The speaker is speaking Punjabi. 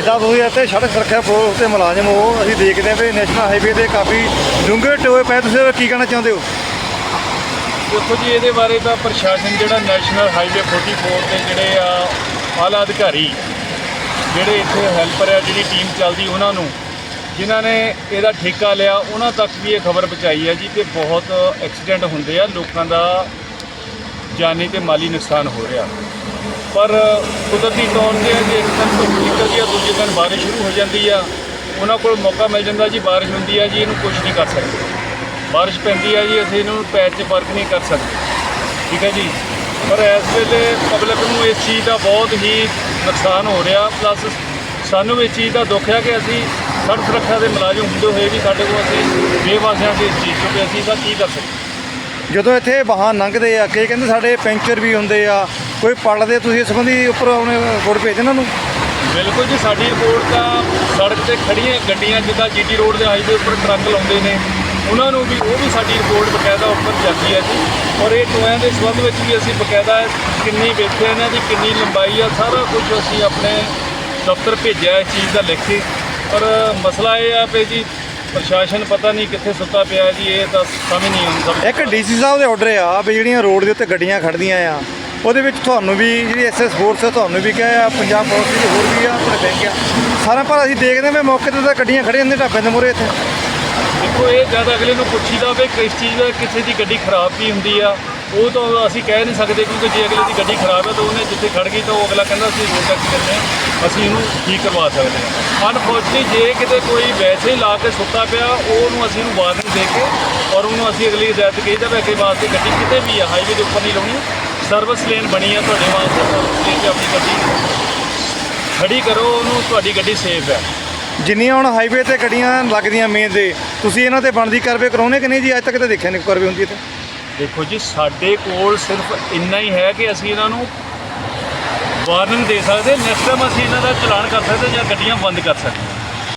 ਜਿੱਦਾਂ ਤੁਸੀਂ ਇੱਥੇ ਸੜਕ ਸੁਰੱਖਿਆ ਫੋਰਸ ਦੇ ਮੁਲਾਜ਼ਮ ਹੋ। ਅਸੀਂ ਦੇਖਦੇ ਹਾਂ ਵੀ ਨੈਸ਼ਨਲ ਹਾਈਵੇ ਤੇ ਕਾਫੀ ਡੂੰਘੇ ਟੋਏ ਪਏ। ਤੁਸੀਂ ਕੀ ਕਹਿਣਾ ਚਾਹੁੰਦੇ ਹੋ? ਦੇਖੋ ਜੀ, ਇਹਦੇ ਬਾਰੇ ਤਾਂ ਪ੍ਰਸ਼ਾਸਨ ਜਿਹੜਾ ਨੈਸ਼ਨਲ ਹਾਈਵੇ 44 ਦੇ ਜਿਹੜੇ ਆ, ਆਲਾ ਅਧਿਕਾਰੀ, ਜਿਹੜੇ ਇੱਥੇ ਹੈਲਪਰ ਆ, ਜਿਹੜੀ ਟੀਮ ਚੱਲਦੀ ਉਹਨਾਂ ਨੂੰ, ਜਿਨ੍ਹਾਂ ਨੇ ਇਹਦਾ ਠੇਕਾ ਲਿਆ, ਉਹਨਾਂ ਤੱਕ ਵੀ ਇਹ ਖਬਰ ਪਹੁੰਚਾਈ ਹੈ ਜੀ ਕਿ ਬਹੁਤ ਐਕਸੀਡੈਂਟ ਹੁੰਦੇ ਆ। ਲੋਕਾਂ ਦਾ ਜਾਨੀ ਤੇ ਮਾਲੀ ਨੁਕਸਾਨ ਹੋ ਰਿਹਾ। ਪਰ ਕੁਦਰਤੀ ਤੌਰ ਤੇ ਜੇ ਇੱਕ ਦਿਨ ਧੁੱਪ ਨਿਕਲਦੀ ਆ, ਦੂਜੇ ਦਿਨ ਬਾਰਿਸ਼ ਸ਼ੁਰੂ ਹੋ ਜਾਂਦੀ ਆ। ਉਹਨਾਂ ਕੋਲ ਮੌਕਾ ਮਿਲ ਜਾਂਦਾ ਜੀ, ਬਾਰਿਸ਼ ਹੁੰਦੀ ਆ ਜੀ, ਇਹਨੂੰ ਕੁਝ ਨਹੀਂ ਕਰ ਸਕਦੇ। ਬਾਰਿਸ਼ ਪੈਂਦੀ ਆ ਜੀ, ਅਸੀਂ ਇਹਨੂੰ ਪੈਰ 'ਚ ਫ਼ਰਕ ਨਹੀਂ ਕਰ ਸਕਦੇ। ਠੀਕ ਹੈ ਜੀ? ਪਰ ਇਸ ਵੇਲੇ ਪਬਲਿਕ ਨੂੰ ਇਸ ਚੀਜ਼ ਦਾ ਬਹੁਤ ਹੀ ਨੁਕਸਾਨ ਹੋ ਰਿਹਾ। ਪਲੱਸ ਸਾਨੂੰ ਇਸ ਚੀਜ਼ ਦਾ ਦੁੱਖ ਹੈ ਕਿ ਅਸੀਂ ਸੜਕ ਸੁਰੱਖਿਆ ਦੇ ਮੁਲਾਜ਼ਮ ਹੁੰਦੇ ਹੋਏ ਵੀ ਸਾਡੇ ਕੋਲ ਅਸੀਂ ਬੇਵਾਸਿਆਂ ਦੇ ਇਸ ਚੀਜ਼ ਤੋਂ ਵੀ ਅਸੀਂ ਇਹਦਾ ਕੀ ਕਰ ਸਕਦੇ? ਜਦੋਂ ਇੱਥੇ ਵਾਹਨ ਲੰਘਦੇ ਆ, ਕਈ ਕਹਿੰਦੇ ਸਾਡੇ ਪੈਂਚਰ ਵੀ ਹੁੰਦੇ ਆ, ਕੋਈ ਪੜਦੇ ਤੁਸੀਂ ਇਸ ਸੰਬੰਧੀ ਉੱਪਰ ਆਪਣੇ ਰਿਪੋਰਟ ਭੇਜ ਇਹਨਾਂ ਨੂੰ ਬਿਲਕੁਲ ਜੀ, ਸਾਡੀ ਰਿਪੋਰਟ ਤਾਂ ਸੜਕ ਤੇ ਖੜੀਆਂ ਗੱਡੀਆਂ, ਜਿੱਦਾਂ ਜੀਟੀ ਰੋਡ ਦੇ ਹਾਈਵੇ ਉੱਪਰ ਟਰੱਕ ਲਾਉਂਦੇ ਨੇ। ਉਹਨਾਂ ਨੂੰ ਵੀ, ਉਹ ਵੀ ਸਾਡੀ ਰਿਪੋਰਟ ਬਕਾਇਦਾ ਉੱਪਰ ਜਾਂਦੀ ਹੈ ਜੀ। ਔਰ ਇਹ ਟੋਇਆਂ ਦੇ ਸੰਬੰਧ ਵਿੱਚ ਵੀ ਅਸੀਂ ਬਕਾਇਦਾ ਕਿੰਨੀ ਵੇਖਿਆ, ਇਹਨਾਂ ਦੀ ਕਿੰਨੀ ਲੰਬਾਈ ਆ, ਸਾਰਾ ਕੁਝ ਅਸੀਂ ਆਪਣੇ ਦਫ਼ਤਰ ਭੇਜਿਆ ਇਸ ਚੀਜ਼ ਦਾ ਲਿਖ ਕੇ। ਔਰ ਮਸਲਾ ਇਹ ਆ ਵੀ ਜੀ ਪ੍ਰਸ਼ਾਸਨ ਪਤਾ ਨਹੀਂ ਕਿੱਥੇ ਸੁੱਤਾ ਪਿਆ ਜੀ ਇਹ ਤਾਂ ਸਮਝ ਨਹੀਂ ਆਉਂਦੀ। ਇੱਕ ਡੀਸੀ ਸਾਹਿਬ ਦੇ ਆਰਡਰ ਆ ਵੀ ਜਿਹੜੀਆਂ ਰੋਡ ਦੇ ਉੱਤੇ ਗੱਡੀਆਂ ਖੜਦੀਆਂ ਆ ਉਹਦੇ ਵਿੱਚ ਤੁਹਾਨੂੰ ਵੀ ਜਿਹੜੀ ਐਸਐਸ ਫੋਰਸ ਹੈ ਤੁਹਾਨੂੰ ਵੀ ਕਿਹਾ ਪੰਜਾਬ ਪੁਲਿਸ ਦੀ ਹੋਰ ਵੀ ਆ ਆਪਣੇ ਬੈਂਕ ਆ। ਸਾਰਾ ਪਰ ਅਸੀਂ ਦੇਖਦੇ ਵੀ ਮੌਕੇ ਤੇ ਤਾਂ ਗੱਡੀਆਂ ਖੜੀਆਂ ਨੇ ਢਾਬੇ ਦੇ ਮੂਹਰੇ ਇੱਥੇ। ਦੇਖੋ ਇਹ ਜਦ ਅਗਲੇ ਨੂੰ ਪੁੱਛੀਦਾ ਵੀ ਕਿਸ ਚੀਜ਼ ਦਾ ਕਿਸੇ ਦੀ ਗੱਡੀ ਖਰਾਬ ਵੀ ਹੁੰਦੀ ਆ ਉਹ ਤਾਂ ਅਸੀਂ ਕਹਿ ਨਹੀਂ ਸਕਦੇ ਕਿਉਂਕਿ ਜੇ ਅਗਲੇ ਦੀ ਗੱਡੀ ਖਰਾਬ ਹੈ ਤਾਂ ਉਹਨੇ ਜਿੱਥੇ ਖੜ ਗਈ ਤਾਂ ਉਹ ਅਗਲਾ ਕਹਿੰਦਾ ਅਸੀਂ ਰੋਡ ਟੈਕਸ ਦਿੰਦੇ ਹਾਂ ਅਸੀਂ ਇਹਨੂੰ ਠੀਕ ਕਰਵਾ ਸਕਦੇ ਹਾਂ। ਅਨਫੋਰਚੂਨਲੀ ਜੇ ਕਿਤੇ ਕੋਈ ਵੈਸੇ ਹੀ ਲਾ ਕੇ ਸੁੱਤਾ ਪਿਆ, ਉਹਨੂੰ ਅਸੀਂ ਇਹਨੂੰ ਵਾਰਨਿੰਗ ਦੇ ਕੇ ਔਰ ਉਹਨੂੰ ਅਸੀਂ ਅਗਲੀ ਹਦਾਇਤ ਕਹੀ ਜਾਵੇ ਅੱਗੇ ਵਾਸਤੇ ਗੱਡੀ ਕਿਤੇ ਵੀ ਆ ਹਾਈਵੇ ਦੇ ਉੱਪਰ ਨਹੀਂ ਲਾਉਣੀ। ਸਰਵਿਸ ਲੇਨ ਬਣੀ ਆ ਤੁਹਾਡੇ ਵਾਸਤੇ ਸਰਵਿਸ ਲੇਨ 'ਚ ਆਪਣੀ ਗੱਡੀ ਖੜੀ ਕਰੋ, ਉਹਨੂੰ ਤੁਹਾਡੀ ਗੱਡੀ ਸੇਫ ਹੈ। ਜਿੰਨੀਆਂ ਹੁਣ ਹਾਈਵੇ ਤੇ ਗੱਡੀਆਂ ਲੱਗਦੀਆਂ ਮੇਨ ਦੇ, ਤੁਸੀਂ ਇਹਨਾਂ ਤੇ ਬਣਦੀ ਕਾਰਵਾਈ ਕਰਾਉਣੇ ਕਿ ਨਹੀਂ ਜੀ? ਅੱਜ ਤੱਕ ਤਾਂ ਦੇਖਿਆ ਨਹੀਂ ਕਰਵੇ ਹੁੰਦੀ ਇੱਥੇ। ਦੇਖੋ ਜੀ, ਸਾਡੇ ਕੋਲ ਸਿਰਫ ਇੰਨਾ ਹੀ ਹੈ ਕਿ ਅਸੀਂ ਇਹਨਾਂ ਨੂੰ ਵਾਰਨਿੰਗ ਦੇ ਸਕਦੇ ਨੈਕਸਟ ਟਾਈਮ ਅਸੀਂ ਇਹਨਾਂ ਦਾ ਚਲਾਨ ਕਰ ਸਕਦੇ ਜਾਂ ਗੱਡੀਆਂ ਬੰਦ ਕਰ ਸਕਦੇ